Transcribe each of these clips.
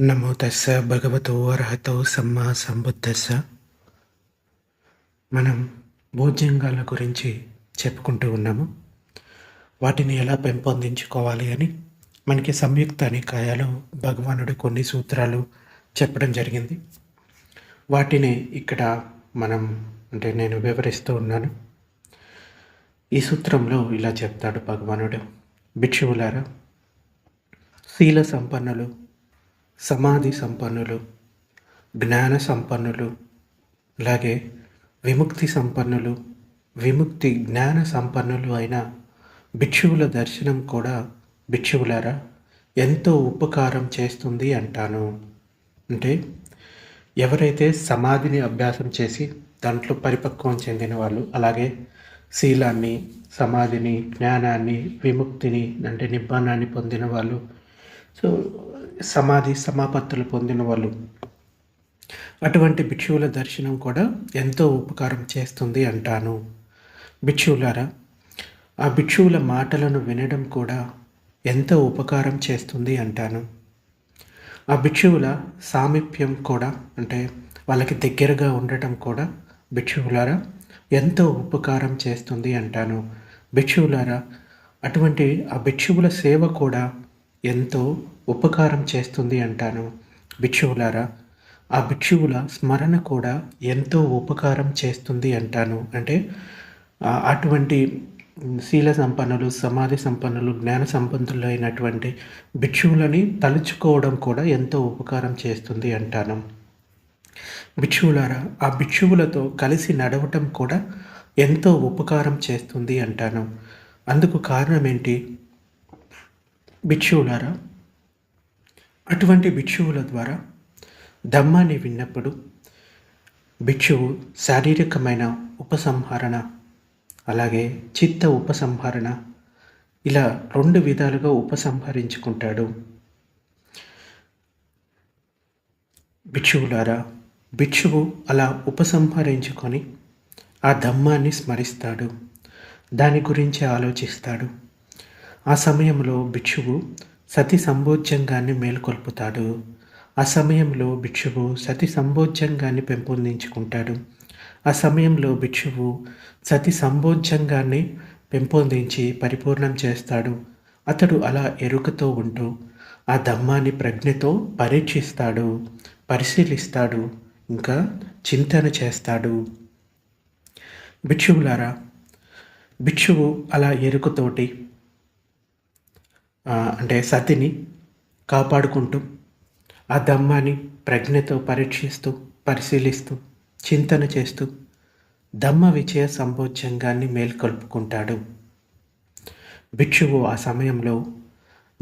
నమో తస్స భగవతో అర్హతో సమ్మా సంబుద్ధస్స. మనం భోజ్యంగాల గురించి చెప్పుకుంటూ ఉన్నాము. వాటిని ఎలా పెంపొందించుకోవాలి అని మనకి సంయుక్త నికాయాలో భగవానుడు కొన్ని సూత్రాలు చెప్పడం జరిగింది. వాటిని ఇక్కడ మనం అంటే నేను వివరిస్తూ ఉన్నాను. ఈ సూత్రంలో ఇలా చెప్తాడు భగవానుడు. భిక్షువులారా శీల సంపన్నులు సమాధి సంపన్నులు జ్ఞాన సంపన్నులు అలాగే విముక్తి సంపన్నులు విముక్తి జ్ఞాన సంపన్నులు అయిన భిక్షువుల దర్శనం కూడా భిక్షువులారా ఎంతో ఉపకారం చేస్తుంది అంటాను. అంటే ఎవరైతే సమాధిని అభ్యాసం చేసి దాంట్లో పరిపక్వం చెందిన వాళ్ళు అలాగే శీలాన్ని సమాధిని జ్ఞానాన్ని విముక్తిని అంటే నిబ్బానాన్ని పొందిన వాళ్ళు సో సమాధి సమాపత్తులు పొందిన వాళ్ళు. అటువంటి భిక్షువుల దర్శనం కూడా ఎంతో ఉపకారం చేస్తుంది అంటాను. భిక్షువులారా ఆ భిక్షువుల మాటలను వినడం కూడా ఎంతో ఉపకారం చేస్తుంది అంటాను. ఆ భిక్షువుల సామీప్యం కూడా అంటే వాళ్ళకి దగ్గరగా ఉండటం కూడా భిక్షువులారా ఎంతో ఉపకారం చేస్తుంది అంటాను. భిక్షువులారా అటువంటి ఆ భిక్షువుల సేవ కూడా ఎంతో ఉపకారం చేస్తుంది అంటాను. భిక్షువులారా ఆ భిక్షువుల స్మరణ కూడా ఎంతో ఉపకారం చేస్తుంది అంటాను. అంటే అటువంటి శీల సంపన్నులు సమాధి సంపన్నులు జ్ఞాన సంపన్నులు అయినటువంటి భిక్షువులని తలుచుకోవడం కూడా ఎంతో ఉపకారం చేస్తుంది అంటాను. భిక్షువులారా ఆ భిక్షువులతో కలిసి నడవటం కూడా ఎంతో ఉపకారం చేస్తుంది అంటాను. అందుకు కారణం ఏంటి? భిక్షువులారా అటువంటి భిక్షువుల ద్వారా ధమ్మాన్ని విన్నప్పుడు భిక్షువు శారీరకమైన ఉపసంహరణ అలాగే చిత్త ఉపసంహరణ ఇలా రెండు విధాలుగా ఉపసంహరించుకుంటాడు. భిక్షువులారా భిక్షువు అలా ఉపసంహరించుకొని ఆ ధమ్మాన్ని స్మరిస్తాడు దాని గురించి ఆలోచిస్తాడు. ఆ సమయంలో భిక్షువు సతి సంబోధ్యంగాన్ని మేల్కొల్పుతాడు. ఆ సమయంలో భిక్షువు సతి సంబోధ్యంగాన్ని పెంపొందించుకుంటాడు. ఆ సమయంలో భిక్షువు సతి సంబోధ్యంగాన్ని పెంపొందించి పరిపూర్ణం చేస్తాడు. అతడు అలా ఎరుకతో ఉంటూ ఆ ధమ్మాన్ని ప్రజ్ఞతో పరీక్షిస్తాడు పరిశీలిస్తాడు ఇంకా చింతన చేస్తాడు. భిక్షువులారా భిక్షువు అలా ఎరుకతోటి అంటే సతిని కాపాడుకుంటూ ఆ దమ్మాని ప్రజ్ఞతో పరీక్షిస్తూ పరిశీలిస్తూ చింతన చేస్తూ దమ్మ విజయ సంభోజ్యంగాన్ని మేల్కొల్పుకుంటాడు. భిక్షువు ఆ సమయంలో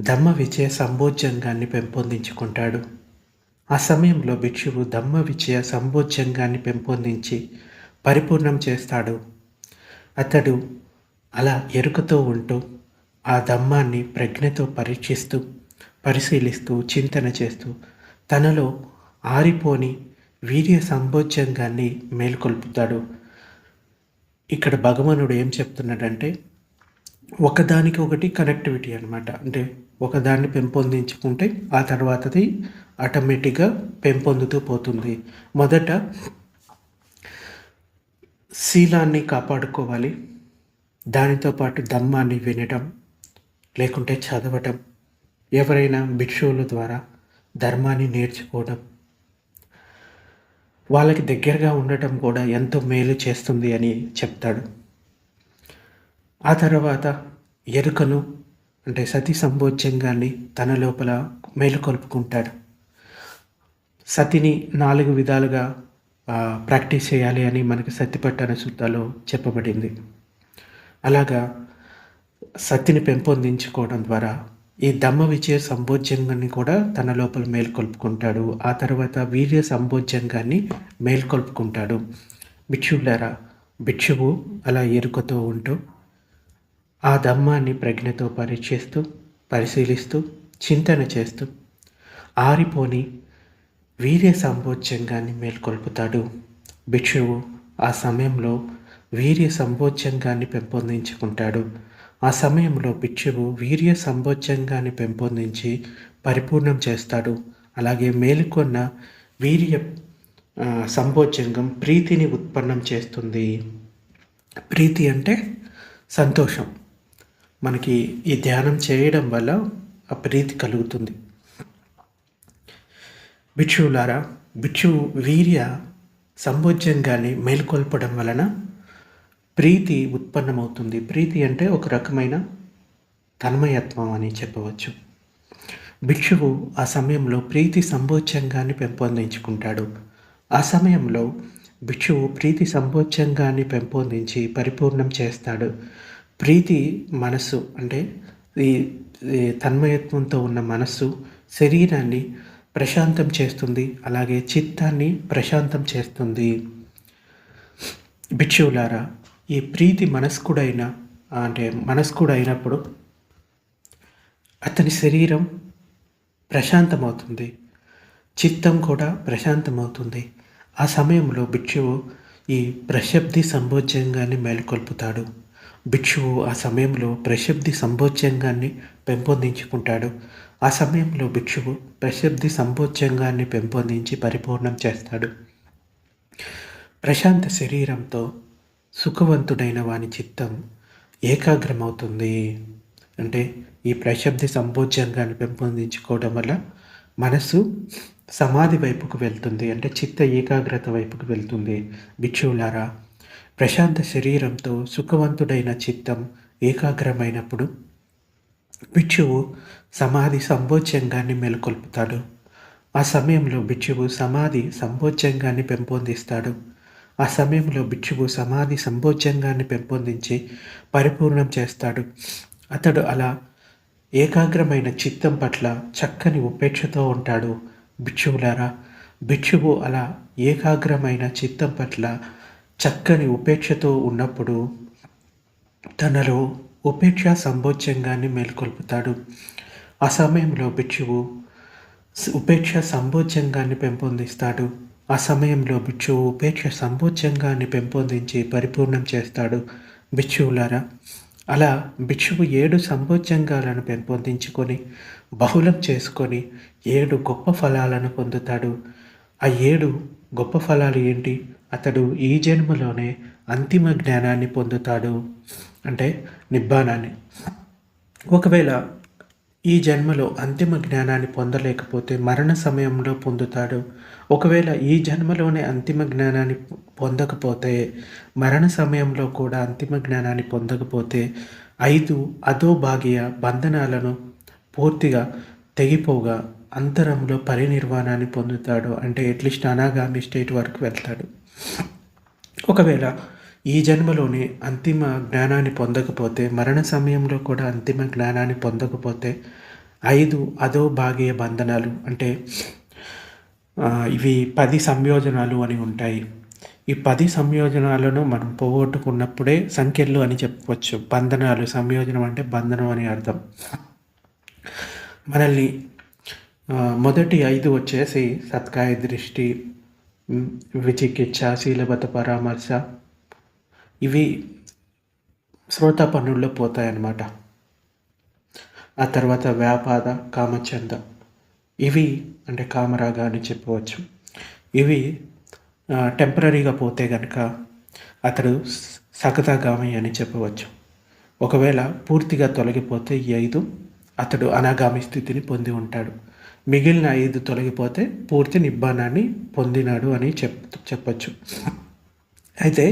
దమ్మ విజయ సంభోజ్యంగాన్ని పెంపొందించుకుంటాడు. ఆ సమయంలో భిక్షువు దమ్మ విజయ సంభోజ్యంగాన్ని పెంపొందించి పరిపూర్ణం చేస్తాడు. అతడు అలా ఎరుకతో ఉంటూ ఆ దమ్మాన్ని ప్రజ్ఞతో పరీక్షిస్తూ పరిశీలిస్తూ చింతన చేస్తూ తనలో ఆరిపోని వీర్య సంభోజ్యంగాన్ని మేల్కొల్పుతాడు. ఇక్కడ భగవానుడు ఏం చెప్తున్నాడంటే ఒకదానికి ఒకటి కనెక్టివిటీ అనమాట అంటే ఒకదాన్ని పెంపొందించుకుంటే ఆ తర్వాతది ఆటోమేటిక్గా పెంపొందుతూ పోతుంది. మొదట శీలాన్ని కాపాడుకోవాలి. దానితో పాటు దమ్మాన్ని వినడం లేకుంటే చదవటం ఎవరైనా భిక్షువుల ద్వారా ధర్మాన్ని నేర్చుకోవడం వాళ్ళకి దగ్గరగా ఉండటం కూడా ఎంతో మేలు చేస్తుంది అని చెప్తాడు. ఆ తర్వాత ఎరుకను అంటే సతీ సంభోజ్యంగాన్ని తన లోపల మేలుకొల్పుకుంటాడు సతిని నాలుగు విధాలుగా ప్రాక్టీస్ చేయాలి అని మనకి సతిపట్టణ సూత్రాలో చెప్పబడింది. అలాగా శక్తిని పెంపొందించుకోవడం ద్వారా ఈ దమ్మ విజయ సంభోజ్యంగాన్ని కూడా తన లోపల మేల్కొల్పుకుంటాడు. ఆ తర్వాత వీర్య సంభోజ్యంగాన్ని మేల్కొల్పుకుంటాడు. భిక్షువులారా భిక్షువు అలా ఎరుకతో ఉంటూ ఆ దమ్మాన్ని ప్రజ్ఞతో పరీక్షిస్తూ పరిశీలిస్తూ చింతన చేస్తూ ఆరిపోని వీర్య సంభోజ్యంగాన్ని మేల్కొల్పుతాడు. భిక్షువు ఆ సమయంలో వీర్య సంభోజ్యంగాన్ని పెంపొందించుకుంటాడు. ఆ సమయంలో భిక్షువు వీర్య సంభోజ్యంగాన్ని పెంపొందించి పరిపూర్ణం చేస్తాడు. అలాగే మేలుకొన్న వీర్య సంభోజ్యంగం ప్రీతిని ఉత్పన్నం చేస్తుంది. ప్రీతి అంటే సంతోషం. మనకి ఈ ధ్యానం చేయడం వల్ల ఆ ప్రీతి కలుగుతుంది. భిక్షువులారా భిక్షువు వీర్య సంభోజ్యంగాన్ని మేల్కొల్పడం వలన ప్రీతి ఉత్పన్నమవుతుంది. ప్రీతి అంటే ఒక రకమైన తన్మయత్వం అని చెప్పవచ్చు. భిక్షువు ఆ సమయంలో ప్రీతి సంభోచ్యంగాన్ని పెంపొందించుకుంటాడు. ఆ సమయంలో భిక్షువు ప్రీతి సంభోచ్యంగాన్ని పెంపొందించి పరిపూర్ణం చేస్తాడు. ప్రీతి మనస్సు అంటే ఈ ఈ తన్మయత్వంతో ఉన్న మనస్సు శరీరాన్ని ప్రశాంతం చేస్తుంది. అలాగే చిత్తాన్ని ప్రశాంతం చేస్తుంది. భిక్షువులారా ఈ ప్రీతి మనస్కుడైన అంటే మనస్కుడైనప్పుడు అతని శరీరం ప్రశాంతమవుతుంది. చిత్తం కూడా ప్రశాంతమవుతుంది. ఆ సమయంలో భిక్షువు ఈ ప్రశబ్ది సంభోజ్యంగాన్ని మేలుకొల్పుతాడు. భిక్షువు ఆ సమయంలో ప్రశబ్ది సంభోజ్యంగాన్ని పెంపొందించుకుంటాడు. ఆ సమయంలో భిక్షువు ప్రశబ్ది సంభోజ్యంగాన్ని పెంపొందించి పరిపూర్ణం చేస్తాడు. ప్రశాంత శరీరంతో సుఖవంతుడైన వాని చిత్తం ఏకాగ్రమవుతుంది. అంటే ఈ ప్రశబ్ది సంభోజ్యంగాన్ని పెంపొందించుకోవడం వల్ల మనసు సమాధి వైపుకు వెళ్తుంది. అంటే చిత్త ఏకాగ్రత వైపుకు వెళ్తుంది. భిక్షువులారా ప్రశాంత శరీరంతో సుఖవంతుడైన చిత్తం ఏకాగ్రమైనప్పుడు భిక్షువు సమాధి సంభోజ్యంగాన్ని మేలుకొల్పుతాడు. ఆ సమయంలో భిక్షువు సమాధి సంభోజ్యంగాన్ని పెంపొందిస్తాడు. ఆ సమయంలో భిక్షువు సమాధి సంభోజ్యంగాన్ని పెంపొందించి పరిపూర్ణం చేస్తాడు. అతడు అలా ఏకాగ్రమైన చిత్తం పట్ల చక్కని ఉపేక్షతో ఉంటాడు. భిక్షువులారా భిక్షువు అలా ఏకాగ్రమైన చిత్తం పట్ల చక్కని ఉపేక్షతో ఉన్నప్పుడు తనలో ఉపేక్ష సంభోజ్యంగాన్ని మేల్కొల్పుతాడు. ఆ సమయంలో భిక్షువు ఉపేక్ష సంభోజ్యంగాన్ని పెంపొందిస్తాడు. ఆ సమయంలో భిక్షువు ఉపేక్ష సంభోజ్యంగాన్ని పెంపొందించి పరిపూర్ణం చేస్తాడు. బిచ్చువులారా అలా బిచ్చువు ఏడు సంభోజ్యంగాలను పెంపొందించుకొని బహుళం చేసుకొని ఏడు గొప్ప ఫలాలను పొందుతాడు. ఆ ఏడు గొప్ప ఫలాలు ఏంటి? అతడు ఈ జన్మలోనే అంతిమ జ్ఞానాన్ని పొందుతాడు. అంటే నిబ్బానాన్ని ఒకవేళ ఈ జన్మలో అంతిమ జ్ఞానాన్ని పొందలేకపోతే మరణ సమయంలో పొందుతాడు. ఒకవేళ ఈ జన్మలోనే అంతిమ జ్ఞానాన్ని పొందకపోతే మరణ సమయంలో కూడా అంతిమ జ్ఞానాన్ని పొందకపోతే ఐదు అధోభాగ్య బంధనాలను పూర్తిగా తెగిపోగా అంతరంలో పరినిర్వాణాన్ని పొందుతాడు. అంటే అట్లీస్ట్ అనాగామి స్టేట్ వరకు వెళ్తాడు. ఒకవేళ ఈ జన్మలోనే అంతిమ జ్ఞానాన్ని పొందకపోతే మరణ సమయంలో కూడా అంతిమ జ్ఞానాన్ని పొందకపోతే ఐదు అధోభాగీయ బంధనాలు అంటే ఇవి పది సంయోజనాలు అని ఉంటాయి. ఈ పది సంయోజనాలను మనం పోగొట్టుకున్నప్పుడే సంఖ్యలు అని చెప్పవచ్చు. బంధనాలు సంయోజనం అంటే బంధనం అని అర్థం. మనల్ని మొదటి ఐదు వచ్చేసి సత్కాయ దృష్టి విచికిత్స శీలబత పరామర్శ ఇవి శ్రోత పనుల్లో పోతాయన్నమాట. ఆ తర్వాత వ్యాపార కామచంద. ఇవి అంటే కామరాగ అని చెప్పవచ్చు. ఇవి టెంపరీగా పోతే కనుక అతడు స- అని చెప్పవచ్చు. ఒకవేళ పూర్తిగా తొలగిపోతే ఈ ఐదు అతడు అనాగామి స్థితిని పొంది ఉంటాడు. మిగిలిన ఐదు తొలగిపోతే పూర్తి నిబ్బానాన్ని పొందినాడు అని చెప్ చెప్పచ్చు. అయితే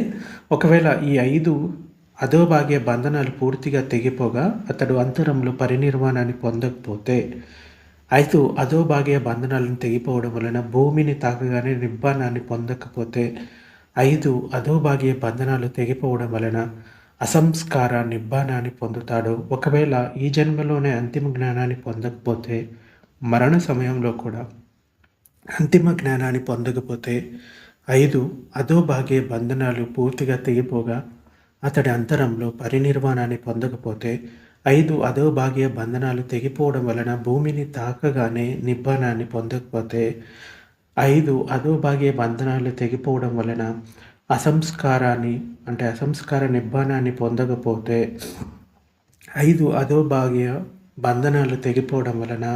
ఒకవేళ ఈ ఐదు అధోభాగ్య బంధనాలు పూర్తిగా తెగిపోగా అతడు అంతరంలో పరినిర్వాణాన్ని పొందకపోతే ఐదు అధోభాగ్య బంధనాలను తెగిపోవడం వలన భూమిని తాకగానే నిబ్బానాన్ని పొందకపోతే ఐదు అధోభాగ్య బంధనాలు తెగిపోవడం వలన అసంస్కార నిబ్బానాన్ని పొందుతాడు. ఒకవేళ ఈ జన్మలోనే అంతిమ జ్ఞానాన్ని పొందకపోతే మరణ సమయంలో కూడా అంతిమ జ్ఞానాన్ని పొందకపోతే ఐదు అధోభాగే బంధనాలు పూర్తిగా తెగిపోగా అతడి అంతరంలో పరినిర్వాణాన్ని పొందకపోతే ఐదు అధోభాగ్య బంధనాలు తెగిపోవడం వలన భూమిని తాకగానే నిబ్బానాన్ని పొందకపోతే ఐదు అధోభాగ్య బంధనాలు తెగిపోవడం వలన అసంస్కారాన్ని అంటే అసంస్కార నిబ్బానాన్ని పొందకపోతే ఐదు అధోభాగ్య బంధనాలు తెగిపోవడం వలన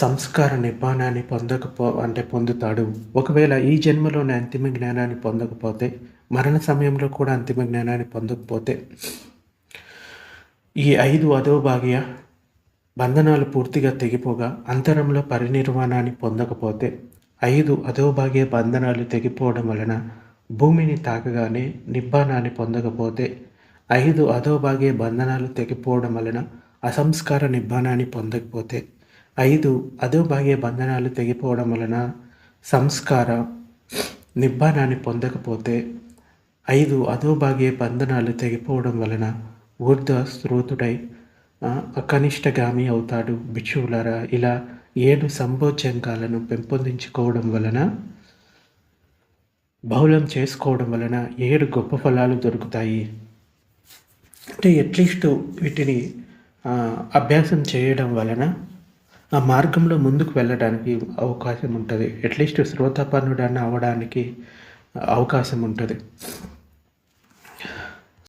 సంస్కార నిబ్బానాన్ని పొందకపో అంటే పొందుతాడు. ఒకవేళ ఈ జన్మలోనే అంతిమ జ్ఞానాన్ని పొందకపోతే మరణ సమయంలో కూడా అంతిమ జ్ఞానాన్ని పొందకపోతే ఈ ఐదు అధోభాగ్య బంధనాలు పూర్తిగా తెగిపోగా అంతరంలో పరినిర్వాణాన్ని పొందకపోతే ఐదు అధోభాగ్య బంధనాలు తెగిపోవడం వలన భూమిని తాకగానే నిబ్బానాన్ని పొందకపోతే ఐదు అధోభాగ్య బంధనాలు తెగిపోవడం వలన అసంస్కార నిబ్బానాన్ని పొందకపోతే ఐదు అధోభాగ్య బంధనాలు తెగిపోవడం వలన సంస్కార నిబ్బానాన్ని పొందకపోతే ఐదు అధోభాగ్య బంధనాలు తెగిపోవడం వలన ఊర్ధ స్రోతుడై కనిష్టగామి అకనిష్టగామి అవుతాడు. భిక్షువులారా ఇలా ఏడు సంభోజ్యంకాలను పెంపొందించుకోవడం వలన బహుళం చేసుకోవడం వలన ఏడు గొప్ప ఫలాలు దొరుకుతాయి. అంటే అట్లీస్ట్ వీటిని అభ్యాసం చేయడం వలన ఆ మార్గంలో ముందుకు వెళ్ళడానికి అవకాశం ఉంటుంది. అట్లీస్ట్ శ్రోతపన్నుడన్న అవ్వడానికి అవకాశం ఉంటుంది.